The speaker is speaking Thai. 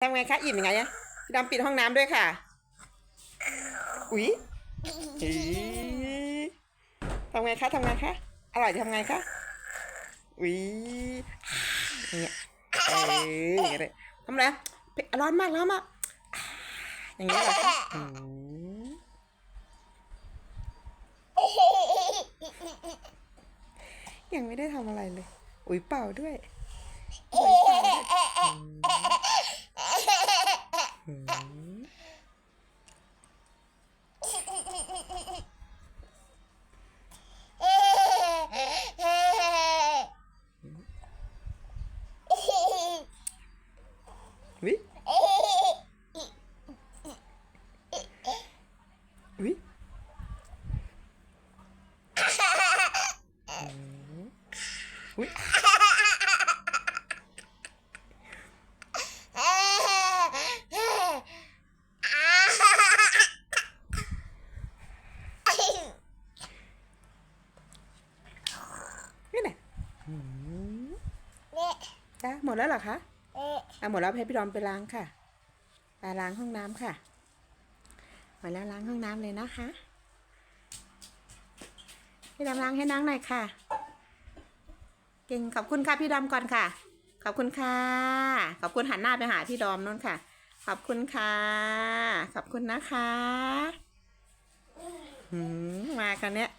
ทำไงคะอิ่มยังไงอะพี่ดำปิดห้องน้ำด้วยค่ะ อุ๊ยอีทำไงคะทำไงคะ อร่อยทำไงคะอุ๊ยอย่างเงี้ยเอออย่างเงี้ยเลยทำอะไรเผ็ดร้อนมากร้อนมากอย่างเงี้ยเหรอคะอืมยังไม่ได้ทำอะไรเลย อุ๊ยเปล่าด้วยอุ๊ยเปล่าด้วย อืมอืมอุ๊ยอุ๊ยอืมอุ๊ยนี่แหละอืม จ้าหมดแล้วเหรอคะอะหมดแล้วให้พี่ดอมไปล้างค่ะไปล้างห้องน้ำค่ะหมดแล้วล้างห้องน้ำเลยนะคะ พี่ดำล้างให้น้องหน่อยค่ะ เก่งขอบคุณค่ะพี่ดอมก่อนค่ะ ขอบคุณค่ะ ขอบคุณหันหน้าไปหาพี่ดอมนู่นค่ะ ขอบคุณค่ะ ขอบคุณนะคะหืมมากันเนี้ย